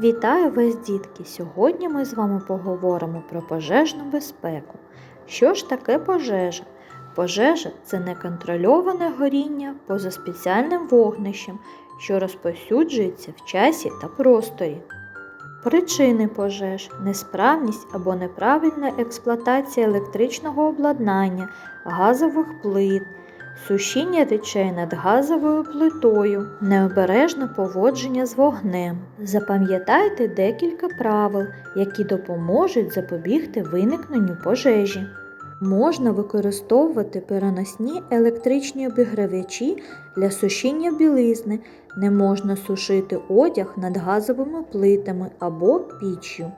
Вітаю вас, дітки! Сьогодні ми з вами поговоримо про пожежну безпеку. Що ж таке пожежа? Пожежа це неконтрольоване горіння поза спеціальним вогнищем, що розповсюджується в часі та просторі. Причини пожеж несправність або неправильна експлуатація електричного обладнання, газових плит, сушіння речей над газовою плитою, необережне поводження з вогнем. Запам'ятайте декілька правил, які допоможуть запобігти виникненню пожежі. Можна використовувати переносні електричні обігрівачі для сушіння білизни, не можна сушити одяг над газовими плитами або піччю.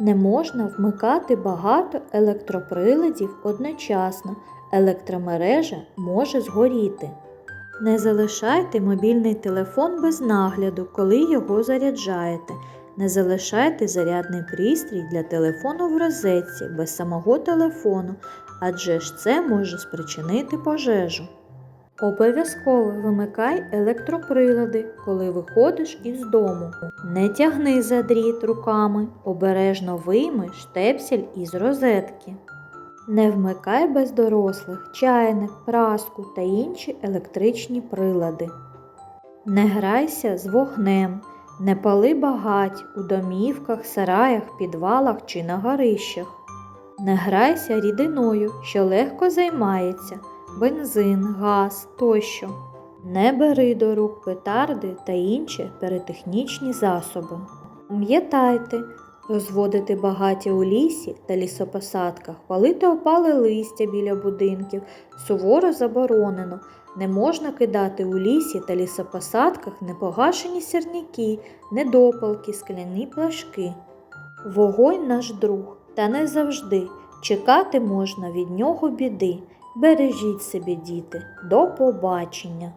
Не можна вмикати багато електроприладів одночасно, електромережа може згоріти. Не залишайте мобільний телефон без нагляду, коли його заряджаєте. Не залишайте зарядний пристрій для телефону в розетці без самого телефону, адже ж це може спричинити пожежу. Обов'язково вимикай електроприлади, коли виходиш із дому. Не тягни за дріт руками, обережно вийми штепсель із розетки. Не вмикай без дорослих чайник, праску та інші електричні прилади. Не грайся з вогнем, не пали багать у домівках, сараях, підвалах чи на горищах. Не грайся рідиною, що легко займається, бензин, газ тощо. Не бери до рук петарди та інші перетехнічні засоби. Пам'ятайте, розводити багаття у лісі та лісопосадках, палити опале листя біля будинків суворо заборонено. Не можна кидати у лісі та лісопосадках непогашені сірники, недопалки, скляні пляшки. Вогонь наш друг, та не завжди. Чекати можна від нього біди. Бережіть себе, діти, до побачення!